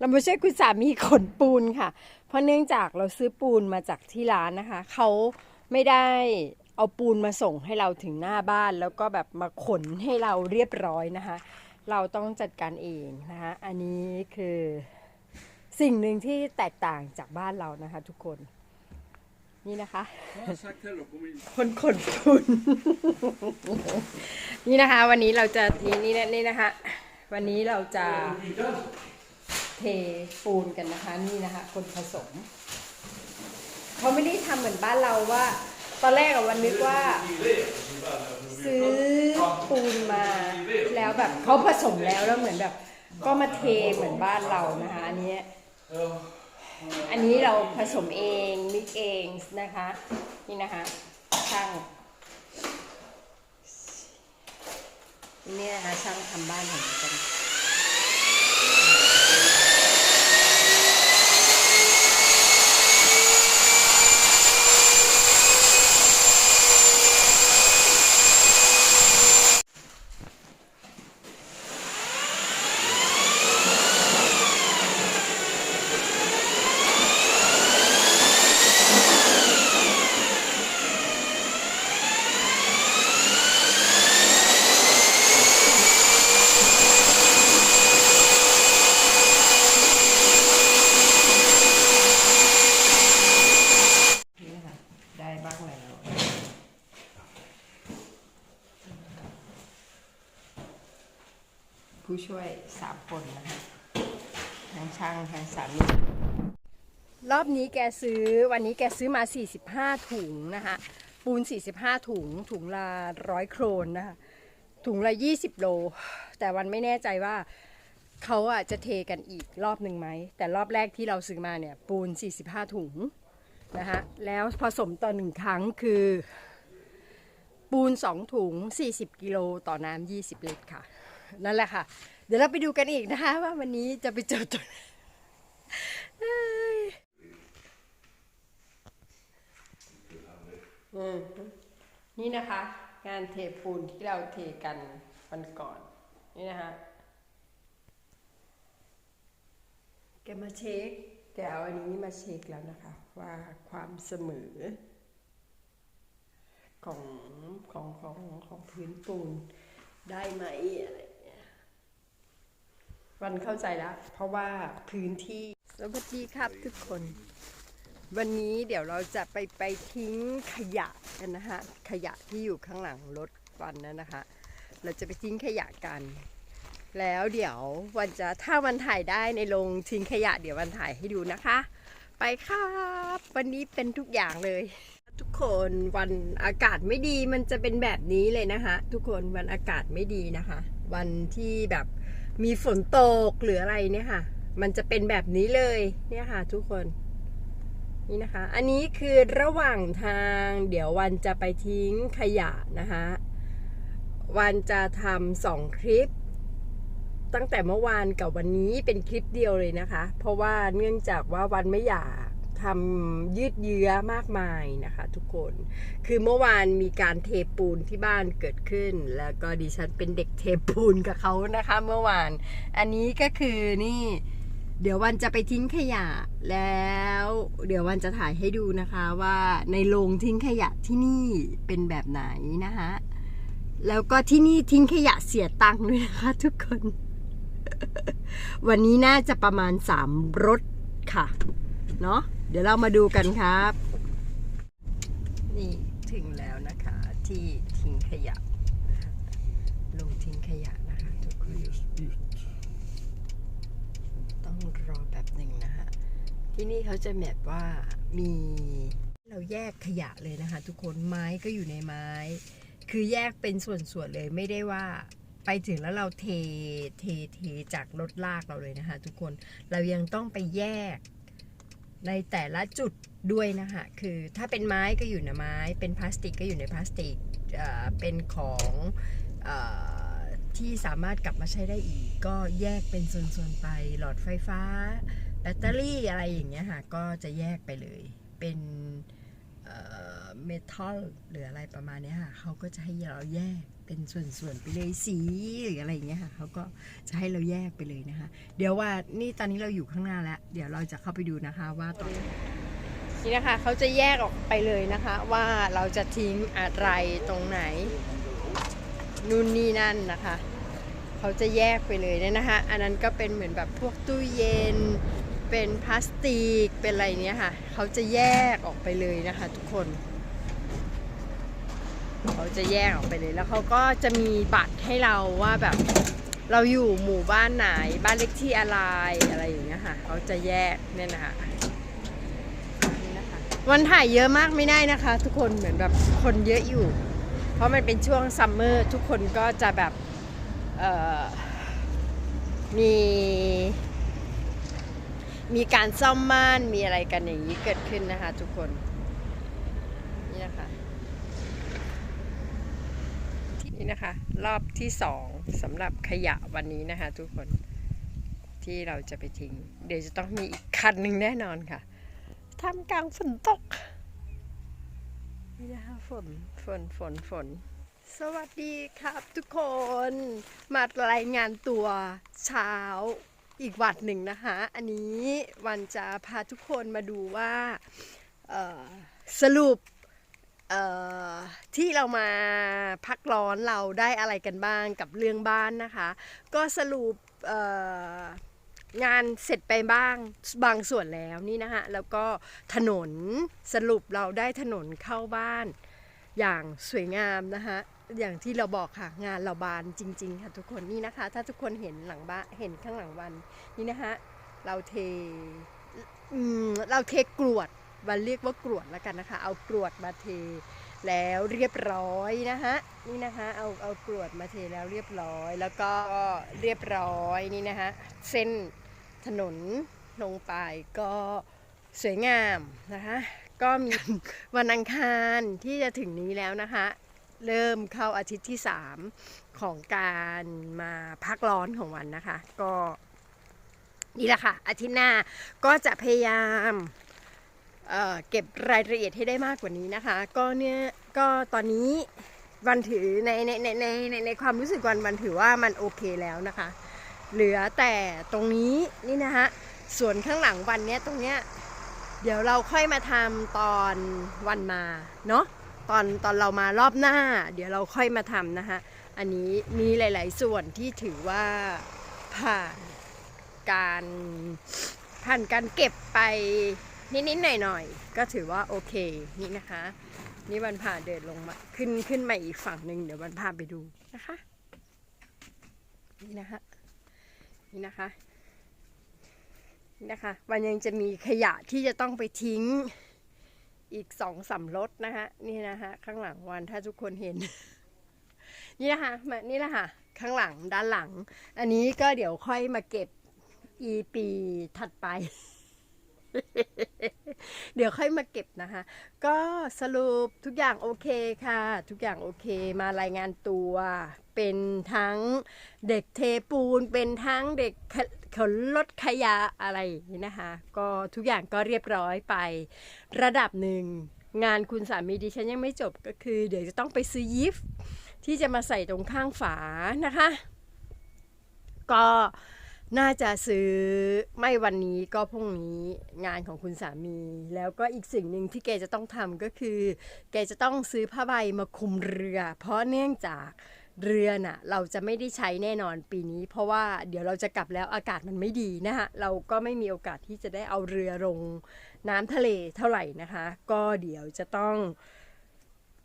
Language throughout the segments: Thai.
เรามาช่วยคุณสามีขนปูนค่ะ เพราะเนื่องจากเราซื้อปูนมาจากที่ร้านนะคะ เขาไม่ได้เอาปูนมาส่งให้เราถึงหน้าบ้าน แล้วก็แบบมาขนให้เราเรียบร้อยนะคะ เราต้องจัดการเองนะคะ อันนี้คือสิ่งหนึ่งที่แตกต่างจากบ้านเรานะคะ ทุกคน นี่นะคะ คนขนปูน นี่นะคะ วันนี้เราจะนี่นี่นี่นะคะ วันนี้เราจะ เทปูนกันนะคะนี่นะคะคนผสมเขาไม่ได้ทำเหมือนบ้านเราว่า ตอนแรกอะวันนึกว่า ซื้อปูนมาแล้วแบบเขาผสมแล้วแล้วเหมือนแบบ ก็มาเทเหมือนบ้านเรานะคะอันนี้อันนี้เราผสมเองมิกเองนะคะ นี่นะคะช่างนี่นะคะช่างทำบ้านของกันนะคะได้บ้างแล้ว ผู้ช่วยสามคนนะคะทั้งช่างทั้งสามีรอบนี้แกซื้อวันนี้แกซื้อมา 45 ถุงนะคะปูน 45 ถุง ถุงละร้อยโครนนะคะถุงละ 20 โล แต่วันไม่แน่ใจว่าเขาอะจะเทกันอีกรอบหนึ่งไหม แต่รอบแรกที่เราซื้อมาเนี่ย ปูน 45 ถุงนะคะแล้วผสมต่อหนึ่งครั้งคือ ปูน 2 ถุง 40 กิโลต่อน้ำ20 ลิตรค่ะ นั่นแหละค่ะ เดี๋ยวเราไปดูกันอีกนะคะว่าวันนี้จะไปเจอตัวไหนนี่นะคะ งานเทปูนที่เราเทกันวันก่อน นี่นะคะแกมาเช็คแกเอาอันนี้มาเช็คแล้วนะคะ ว่าความเสมอ ของของของของพื้นปูนได้ไหมอะไร วันเข้าใจแล้ว เพราะว่าพื้นที่สวัสดีครับทุกคน วันนี้เดี๋ยวเราจะไปไปทิ้งขยะกันนะคะขยะที่อยู่ข้างหลังรถวันนั้นนะคะ เราจะไปทิ้งขยะกัน แล้วเดี๋ยววันจะถ้าวันถ่ายได้ในโรงทิ้งขยะ เดี๋ยววันถ่ายให้ดูนะคะ ไปครับ วันนี้เป็นทุกอย่างเลยทุกคนวันอากาศไม่ดีมันจะเป็นแบบนี้เลยนะคะ ทุกคนวันอากาศไม่ดีนะคะ วันที่แบบ มีฝนตกหรืออะไรเนี่ยค่ะ มันจะเป็นแบบนี้เลยเนี่ยค่ะ ทุกคน นี่นะคะ อันนี้คือระหว่างทางเดี๋ยววันจะไปทิ้งขยะนะคะ วันจะทำสองคลิป ตั้งแต่เมื่อวานกับวันนี้เป็นคลิปเดียวเลยนะคะ เพราะว่าเนื่องจากว่าวันไม่อยาก ทำยืดเยื้อมากมายนะคะทุกคน คือเมื่อวานมีการเทปูนที่บ้านเกิดขึ้น แล้วก็ดิฉันเป็นเด็กเทปูนกับเขานะคะ เมื่อวาน อันนี้ก็คือนี่เดี๋ยววันจะไปทิ้งขยะแล้ว เดี๋ยววันจะถ่ายให้ดูนะคะว่าในโรงทิ้งขยะที่นี่เป็นแบบไหนนะคะแล้วก็ที่นี่ทิ้งขยะเสียตังค์ด้วยนะคะทุกคน วันนี้น่าจะประมาณสามรถค่ะ เนาะ เดี๋ยวเรามาดูกันครับ นี่ถึงแล้วนะคะ ที่ทิ้งขยะลงทิ้งขยะนะคะทุกคนต้องรอแบบหนึ่งนะคะที่นี่เขาจะแบบว่ามีเราแยกขยะเลยนะคะ ทุกคนไม้ก็อยู่ในไม้ คือแยกเป็นส่วนๆเลยไม่ได้ว่าไปถึงแล้วเราเทเทเทจากรถลากเราเลยนะคะ ทุกคนเรายังต้องไปแยก ในแต่ละจุดด้วยนะคะคือถ้าเป็นไม้ก็อยู่ในไม้ เป็นพลาสติกก็อยู่ในพลาสติกเป็นของอที่สามารถกลับมาใช้ได้อีก ก็แยกเป็นส่วนๆไปหลอดไฟฟ้า แบตเตอรี่อะไรอย่างเงี้ยค่ะก็จะแยกไปเลย เป็นเมทัลหรืออะไรประมาณนี้ค่ะเขาก็จะให้เราแยก เป็นส่วนๆไปเลยสีหรืออะไรอย่างเงี้ยค่ะเขาก็จะให้เราแยกไปเลยนะคะ เดี๋ยวว่านี่ตอนนี้เราอยู่ข้างหน้าแล้ว เดี๋ยวเราจะเข้าไปดูนะคะว่าตอนนี่นะคะเขาจะแยกออกไปเลยนะคะ ว่าเราจะทิ้งอะไรตรงไหนนู่นนี่นั่นนะคะเขาจะแยกไปเลยเนี่ยนะคะ อันนั้นก็เป็นเหมือนแบบพวกตู้เย็น เป็นพลาสติกเป็นอะไรเนี้ยค่ะเขาจะแยกออกไปเลยนะคะ ทุกคน เขาจะแยกออกไปเลยแล้วเขาก็จะมีบัตรให้เราว่าแบบเราอยู่หมู่บ้านไหนบ้านเล็กที่อะไรอะไรอย่างเงี้ยค่ะเขาจะแยกเนี่ยนะคะวันถ่ายเยอะมากไม่ได้นะคะ ทุกคนเหมือนแบบคนเยอะอยู่ เพราะมันเป็นช่วงซัมเมอร์ทุกคนก็จะแบบมีมีการซ่อมม่านมีอะไรกันอย่างนี้เกิดขึ้นนะคะทุกคนนะคะ นี่นะคะ รอบที่สองสำหรับขยะวันนี้นะคะ ทุกคนที่เราจะไปทิ้ง เดี๋ยวจะต้องมีอีกคันหนึ่งแน่นอนค่ะทำกลางฝนตกนี่นะคะฝนฝนฝนฝน สวัสดีครับทุกคนมารายงานตัวเช้าอีกวันหนึ่งนะคะ อันนี้วันจะพาทุกคนมาดูว่าเอ่อสรุปเอ่อ ที่เรามาพักร้อนเราได้อะไรกันบ้างกับเรื่องบ้านนะคะ ก็สรุปงานเสร็จไปบ้างบางส่วนแล้วนี่นะคะแล้วก็ถนนสรุปเราได้ถนนเข้าบ้านอย่างสวยงามนะคะอย่างที่เราบอกค่ะงานเราบานจริง ๆ ค่ะทุกคนนี่นะคะ ถ้าทุกคนเห็นหลังบ้านเห็นข้างหลังวันนี่นะคะเราเทเราเทกรวด วันเรียกว่ากรวดแล้วกันนะคะ เอากรวดมาเทแล้วเรียบร้อยนะคะนี่นะคะเอาเอากรวดมาเทแล้วเรียบร้อย แล้วก็เรียบร้อยนี่นะคะเส้นถนนลงไปก็สวยงามนะคะก็มีวันอังคารที่จะถึงนี้แล้วนะคะเริ่มเข้าอาทิตย์ที่ 3 ของการมาพักร้อนของวันนะคะ ก็นี่แหละค่ะอาทิตย์หน้าก็จะพยายาม เเก็บรายละเอียดให้ได้มากกว่านี้นะคะ ก็เนี่ยก็ตอนนี้วันถือในในในในในในความรู้สึกวันวันถือว่ามันโอเคแล้วนะคะ เหลือแต่ตรงนี้นี่นะคะส่วนข้างหลังวันเนี้ยตรงเนี้ยเดี๋ยวเราค่อยมาทำตอนวันมาเนาะตอนตอนเรามารอบหน้า เดี๋ยวเราค่อยมาทำนะคะอันนี้มีหลาย ๆ ส่วนที่ถือว่าผ่านการผ่านการเก็บไป นิดๆหน่อยๆก็ถือว่าโอเคนี่นะคะ นี่วันพาเดินลงมาขึ้นขึ้นมาอีกฝั่งหนึ่งเดี๋ยววันพาไปดูนะคะนี่นะคะนี่นะคะนี่นะคะมันยังจะมีขยะที่จะต้องไปทิ้งอีกสองสามรถนะคะนี่นะคะข้างหลังวันถ้าทุกคนเห็น นี่นะคะมานี่แหละค่ะข้างหลังด้านหลัง อันนี้ก็เดี๋ยวค่อยมาเก็บอีปีถัดไป เดี๋ยวค่อยมาเก็บนะคะ ก็สรุปทุกอย่างโอเคค่ะ ทุกอย่างโอเคมารายงานตัวเป็นทั้งเด็กเทปูนเป็นทั้งเด็กขนรถขยะอะไรอย่างนี้นะคะ ก็ทุกอย่างก็เรียบร้อยไประดับหนึ่งงานคุณสามีดิฉันยังไม่จบก็คือ เดี๋ยวจะต้องไปซื้อยิฟที่จะมาใส่ตรงข้างฝานะคะ ก็ น่าจะซื้อไม่วันนี้ก็พรุ่งนี้งานของคุณสามี แล้วก็อีกสิ่งหนึ่งที่แกจะต้องทำก็คือ แกจะต้องซื้อผ้าใบมาคุมเรือ เพราะเนื่องจากเรือน่ะเราจะไม่ได้ใช้แน่นอนปีนี้ เพราะว่าเดี๋ยวเราจะกลับแล้วอากาศมันไม่ดีนะคะเราก็ไม่มีโอกาสที่จะได้เอาเรือลงน้ำทะเลเท่าไหร่นะคะ ก็เดี๋ยวจะต้อง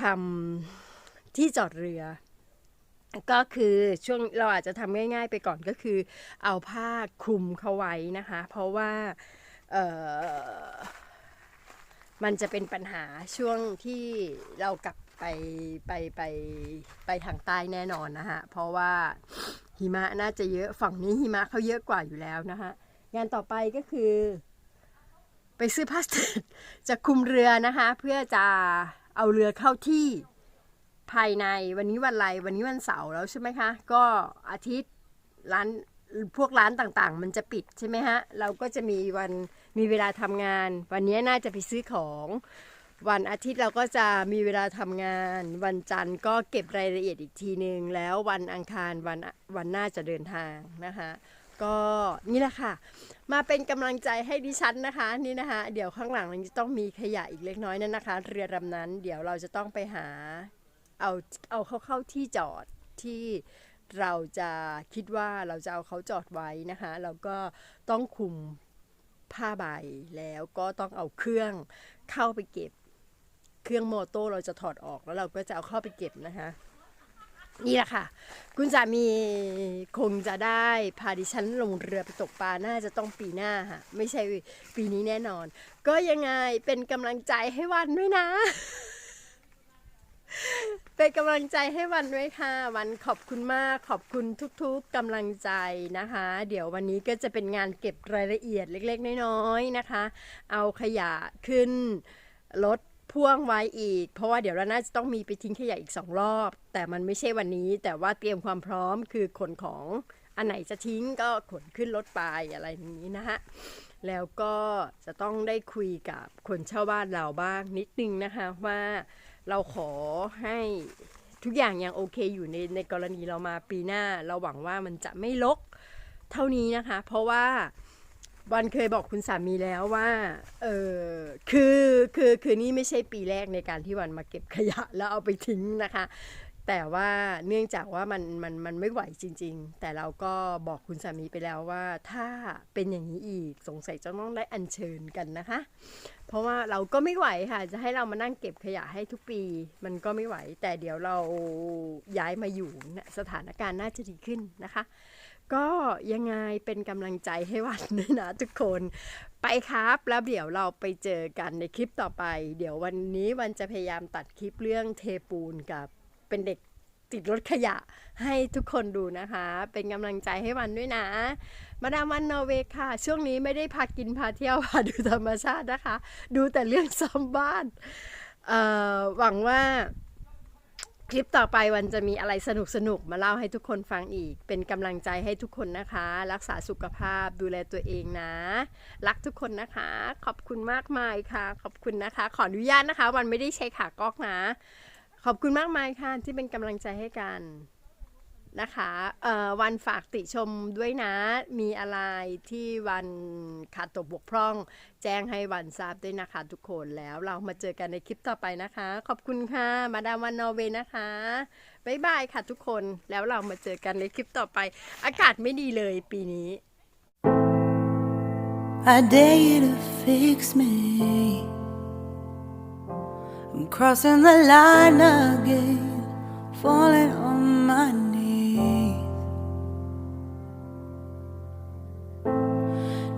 ทำที่จอดเรือ ก็คือช่วงเราอาจจะทำง่าย ๆ ไปก่อนก็คือ เอาผ้าคลุมเขาไว้นะคะ เพราะว่ามันจะเป็นปัญหาช่วงที่เรากลับไปไปไปไปทางใต้แน่นอนนะคะเพราะว่าหิมะน่าจะเยอะฝั่งนี้หิมะเขาเยอะกว่าอยู่แล้วนะคะงานต่อไปก็คือ ไปซื้อพลาสติกจะคลุมเรือนะคะ เพื่อจะเอาเรือเข้าที่ ภายในวันนี้วันอะไรวันนี้วันเสาร์แล้วใช่ไหมคะ ก็อาทิตย์ร้านพวกร้านต่างๆ มันจะปิดใช่ไหมฮะ เราก็จะมีวันมีเวลาทำงาน วันนี้น่าจะไปซื้อของ วันอาทิตย์เราก็จะมีเวลาทำงาน วันจันทร์ก็เก็บรายละเอียดอีกทีหนึ่งแล้ววันอังคารวันวันหน้าจะเดินทางนะคะก็นี่แหละค่ะ มาเป็นกำลังใจให้ดิฉันนะคะ นี่นะคะ เดี๋ยวข้างหลังมันจะต้องมีขยะอีกเล็กน้อยนั่นนะคะ เรือลำนั้น เดี๋ยวเราจะต้องไปหา เอาเอาเขาเข้าที่จอดที่เราจะคิดว่าเราจะเอาเขาจอดไว้นะคะแล้วก็ต้องคุมผ้าใบแล้วก็ต้องเอาเครื่องเข้าไปเก็บ เครื่องโมโต้เราจะถอดออกแล้วเราก็จะเอาเข้าไปเก็บนะคะนี่แหละค่ะ คุณสามีคงจะได้พาดิฉันลงเรือไปตกปลา น่าจะต้องปีหน้าค่ะ ไม่ใช่ปีนี้แน่นอน ก็ยังไงเป็นกำลังใจให้วันด้วยนะ เป็นกำลังใจให้วันด้วยค่ะ วันขอบคุณมากขอบคุณทุกๆกำลังใจนะคะ เดี๋ยววันนี้ก็จะเป็นงานเก็บรายละเอียดเล็กๆ น้อยๆนะคะ เอาขยะขึ้นรถพ่วงไว้อีก เพราะว่าเดี๋ยวเราน่าจะต้องมีไปทิ้งขยะอีกสองรอบ แต่มันไม่ใช่วันนี้ แต่ว่าเตรียมความพร้อมคือขนของอันไหนจะทิ้งก็ขนขึ้นรถไปอะไรอย่างนี้นะคะแล้วก็จะต้องได้คุยกับคนเช่าบ้านเราบ้างนิดนึงนะคะว่า เราขอให้ทุกอย่างยังโอเคอยู่ในในกรณีเรามาปีหน้า เราหวังว่ามันจะไม่ลกเท่านี้นะคะ เพราะว่าวันเคยบอกคุณสามีแล้วว่าเออคือคือคือนี่ไม่ใช่ปีแรกในการที่วันมาเก็บขยะแล้วเอาไปทิ้งนะคะ แต่ว่าเนื่องจากว่ามันมันมันไม่ไหวจริง ๆ แต่เราก็บอกคุณสามีไปแล้วว่า ถ้าเป็นอย่างนี้อีกสงสัยจะต้องได้อัญเชิญกันนะคะ เพราะว่าเราก็ไม่ไหวค่ะ จะให้เรามานั่งเก็บขยะให้ทุกปี มันก็ไม่ไหว แต่เดี๋ยวเราย้ายมาอยู่เนี่ยสถานการณ์น่าจะดีขึ้นนะคะ ก็ยังไงเป็นกำลังใจให้วันด้วยนะทุกคนไปครับ แล้วเดี๋ยวเราไปเจอกันในคลิปต่อไป เดี๋ยววันนี้วันจะพยายามตัดคลิปเรื่องเทปูนกับเป็นเด็กติดรถขยะให้ทุกคนดูนะคะ เป็นกำลังใจให้วันด้วยนะ มาดามวันนอร์เวย์ค่ะ ช่วงนี้ไม่ได้พากินพาเที่ยวพาดูธรรมชาตินะคะ ดูแต่เรื่องซ้ำบ้านหวังว่าคลิปต่อไปวันจะมีอะไรสนุกสนุกๆมาเล่าให้ทุกคนฟังอีก เป็นกำลังใจให้ทุกคนนะคะ รักษาสุขภาพดูแลตัวเองนะ รักทุกคนนะคะ ขอบคุณมากมายค่ะ ขอบคุณนะคะ ขออนุญาตนะคะ วันไม่ได้ใช้ขากองนะ ขอบคุณมากมายค่ะที่เป็นกำลังใจให้กัน นะคะวันฝากติชมด้วยนะ มีอะไรที่วันขาดตกบกพร่อง แจ้งให้วันทราบด้วยนะคะทุกคนแล้วเรามาเจอกันในคลิปต่อไปนะคะ ขอบคุณค่ะ มาดามวันนอร์เวย์นะคะ บ๊ายบายค่ะทุกคน แล้วเรามาเจอกันในคลิปต่อไป อากาศไม่ดีเลยปีนี้ I dare you to fix me. I'm crossing the line again, falling on my knees.